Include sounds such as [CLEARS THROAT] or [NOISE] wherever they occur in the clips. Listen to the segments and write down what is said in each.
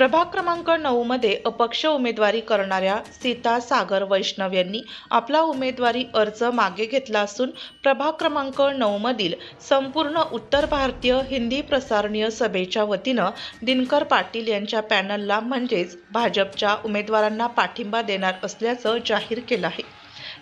प्रभाग क्रमांक नऊ मध्ये अपक्ष उमेदवारी करणाऱ्या सीता सागर वैष्णव यांनी आपला उमेदवारी अर्ज मागे घेतला असून प्रभाग क्रमांक नऊ मधील संपूर्ण उत्तर भारतीय हिंदी प्रसारणीय सभेच्या वतीनं दिनकर पाटील यांच्या पॅनलला म्हणजेच भाजपच्या उमेदवारांना पाठिंबा देणार असल्याचं जाहीर केलं आहे.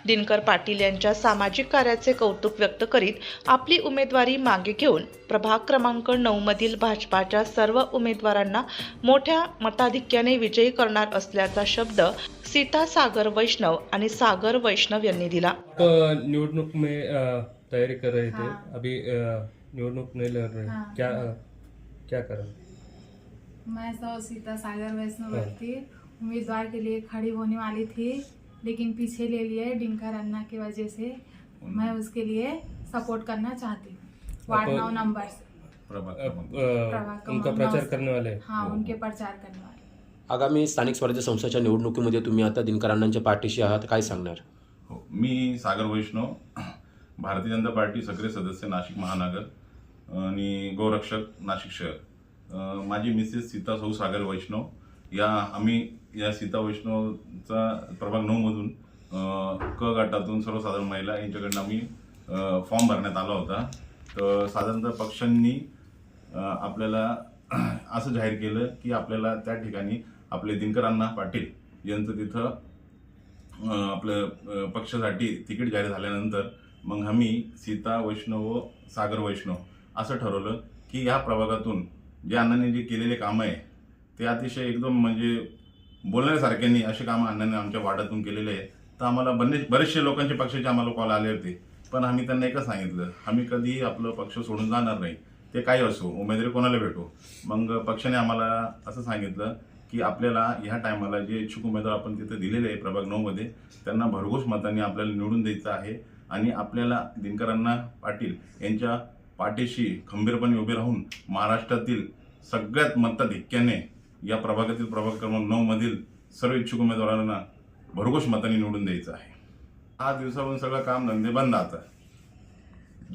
दिनकर पाटील यांच्या सामाजिक कार्याचे कौतुक व्यक्त करीत आपली उमेदवारी मागे घेऊन प्रभाग क्रमांक नऊ मधील भाजपाच्या सर्व उमेदवारांना मोठ्या मताधिक्याने विजयी करणार असल्याचा शब्द सीता सागर वैष्णव आणि सागर वैष्णव यांनी दिला निवडणूक में तैयारी कर रहे थे। अभी निवडणूक नहीं लड़ रहे हाँ। क्या क्या करा मैं तो सीता सागर वैष्णव। व्यक्ति उम्मीदवार के लिए खड़ी होने वाली थी लेकिन पीछे ले लिए डिंकर अन्ना की वजह से मैं उसके लिए सपोर्ट करना चाहती हूँ। वार्ड नौ नंबर से। उनका प्रचार करने वाले। हैं हाँ। उनके प्रचार करने वाले। आगामी स्थानिक स्वराज्य संस्थाच्या निवडणुकीमध्ये तुम्ही आता दिनकरांनाच्या पाठीशी आहात काय सांगणार? हो मी सागर वैष्णव भारतीय जनता पार्टी सक्रिय सदस्य नाशिक महानगर आणि गोरक्षक नाशिक शहर. माझी मिसेस सीता सौ सागर वैष्णव या आम्ही या सीता वैष्णवचा प्रभाग नऊमधून क गटातून सर्वसाधारण महिला यांच्याकडनं आम्ही फॉर्म भरण्यात आला होता. तर साधारणतः पक्षांनी आपल्याला [CLEARS THROAT] असं जाहीर केलं की आपल्याला त्या ठिकाणी आपले दिनकर अण्णा पाटील यांचं तिथं आपलं पक्षासाठी तिकीट जाहीर झाल्यानंतर मग आम्ही सीता वैष्णव व सागर वैष्णव असं ठरवलं की या प्रभागातून जे अण्णांनी जे केलेले कामं आहे ते अतिशय एकदम म्हणजे बोलण्यासारख्यांनी असे कामं अण्णांनी आमच्या वाड्यातून केलेले आहे तर आम्हाला बरेच बरेचसे लोकांचे पक्षाचे आम्हाला कॉल आले होते. पण आम्ही त्यांना एकच सांगितलं आम्ही कधीही आपलं पक्ष सोडून जाणार नाही. ते काही असो उमेदवारी कोणाला भेटो? मग पक्षाने आम्हाला असं सांगितलं की आपल्याला ह्या टायमाला जे इच्छुक उमेदवार आपण तिथे दिलेले आहे प्रभाग नऊमध्ये त्यांना भरघोस मतांनी आपल्याला निवडून द्यायचं आहे. आणि आपल्याला दिनकरांना पाटील यांच्या पाठीशी खंबीरपणे उभे राहून महाराष्ट्रातील सगळ्यात मताधिक्याने या प्रभागातील प्रभाग क्रमांक नऊमधील सर्व इच्छुक उमेदवारांना भरघोष मताने निवडून द्यायचं आहे. हा दिवसावरून सगळं काम धंदे बंद आता.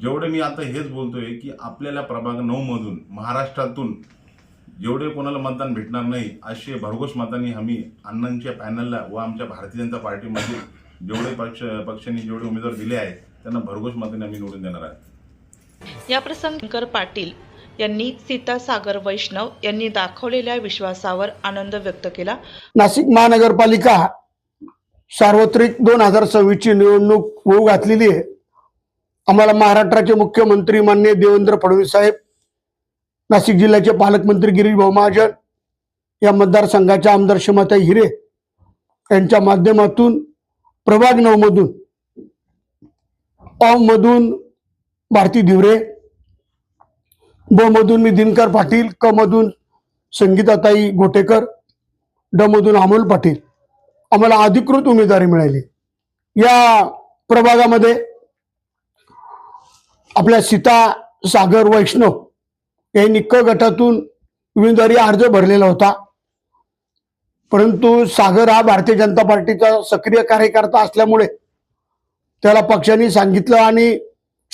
जेवढे मी आता हेच बोलतोय की आपल्याला प्रभाग नऊ मधून महाराष्ट्रातून जेवढे कोणाला मतदान भेटणार नाही असे भरघोस मतांनी आम्ही अण्णांच्या पॅनलला व आमच्या भारतीय जनता पार्टीमध्ये जेवढे पक्ष पक्षांनी जेवढे उमेदवार दिले आहेत त्यांना भरघोस मतांनी आम्ही निवडून देणार आहे या प्रसंगी पाटील यांनी सीता सागर वैष्णव यांनी दाखवलेल्या विश्वासावर आनंद व्यक्त केला. नाशिक महानगरपालिका सार्वत्रिक दोन हजार सव्वीसची निवडणूक होऊ घातलेली आहे. आम्हाला महाराष्ट्राचे मुख्यमंत्री मान्य देवेंद्र फडणवीस साहेब नाशिक जिल्ह्याचे पालकमंत्री गिरीश भाऊ महाजन या मतदारसंघाच्या आमदार शिमाताई हिरे यांच्या माध्यमातून प्रभाग नवमधून मधून भारती धिवरे ब मधून मी दिनकर पाटील क मधून संगीताताई गोटेकर ड मधून अमोल पाटील. आम्हाला अधिकृत उमेदवारी मिळाली. या प्रभागामध्ये आपल्या सीता सागर वैष्णव यांनी क गटातून उमेदवारी अर्ज भरलेला होता. परंतु सागर हा भारतीय जनता पार्टीचा सक्रिय कार्यकर्ता असल्यामुळे त्याला पक्षाने सांगितलं आणि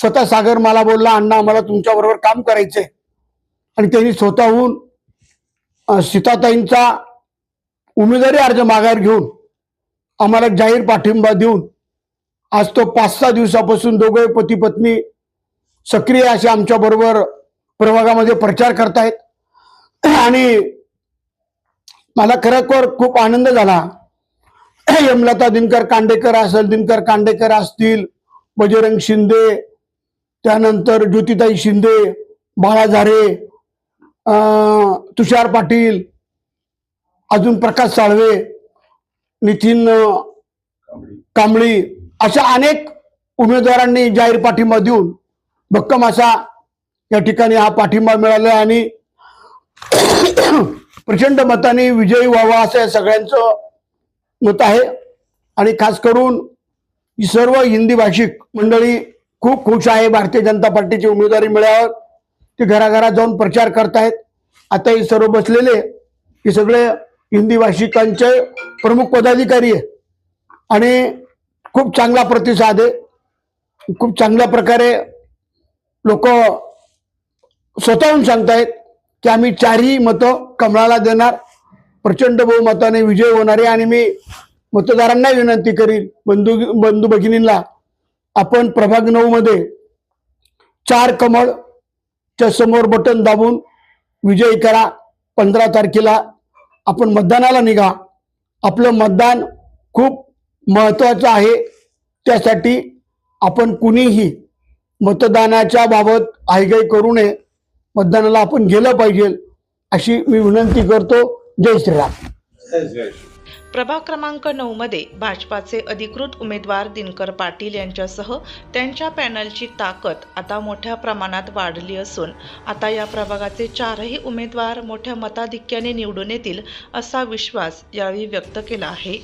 स्वतः सागर मला बोलला अण्णा आम्हाला तुमच्याबरोबर काम करायचंय. आणि त्यांनी स्वतःहून सीताताईंचा उमेदवारी अर्ज माघार घेऊन आम्हाला जाहीर पाठिंबा देऊन आज तो पाच सहा दिवसापासून दोघे पती पत्नी सक्रिय असे आमच्याबरोबर प्रभागामध्ये प्रचार करतायत. आणि मला खरोखर खूप आनंद झाला. यमलता दिनकर कांडेकर असेल दिनकर कांडेकर असतील बजरंग शिंदे त्यानंतर ज्योतिताई शिंदे बाळा झारे तुषार पाटील अजून प्रकाश साळवे नितीन कांबळी अशा अनेक उमेदवारांनी जाहीर पाठिंबा देऊन भक्कम असा या ठिकाणी हा पाठिंबा मिळाला आणि [COUGHS] प्रचंड मताने विजयी व्हावा असं या सगळ्यांचं मत आहे. आणि खास करून सर्व हिंदी भाषिक मंडळी खूप खुश आहे भारतीय जनता पार्टीची उमेदवारी मिळाल्यावर ते घराघरात जाऊन प्रचार करतायत. आता हे सर्व बसलेले हे सगळे हिंदी भाषिकांचे प्रमुख पदाधिकारी आहे आणि खूप चांगला प्रतिसाद आहे. खूप चांगल्या प्रकारे लोक स्वतःहून सांगतायत की आम्ही चारही मतं कमळाला देणार. प्रचंड बहुमताने विजय होणार आहे. आणि मी मतदारांना विनंती करीन बंधू बंधू भगिनींना आपण प्रभाग नऊमध्ये चार कमळच्या समोर बटन दाबून विजयी करा. पंधरा तारखेला आपण मतदानाला निघा. आपलं मतदान खूप महत्त्वाचं आहे. त्यासाठी आपण कुणीही मतदानाच्या बाबत आयगाई करू नये. मतदानाला आपण गेलं पाहिजे अशी मी विनंती करतो. जय श्रीराम. प्रभाग क्रमांक नऊ मध्ये भाजपाचे अधिकृत उमेदवार दिनकर पाटील यांच्यासह त्यांच्या पॅनलची ताकद आता मोठ्या प्रमाणात वाढली असून आता या प्रभागाचे चारही उमेदवार मोठ्या मताधिक्याने निवडून येतील असा विश्वास यावेळी व्यक्त केला आहे.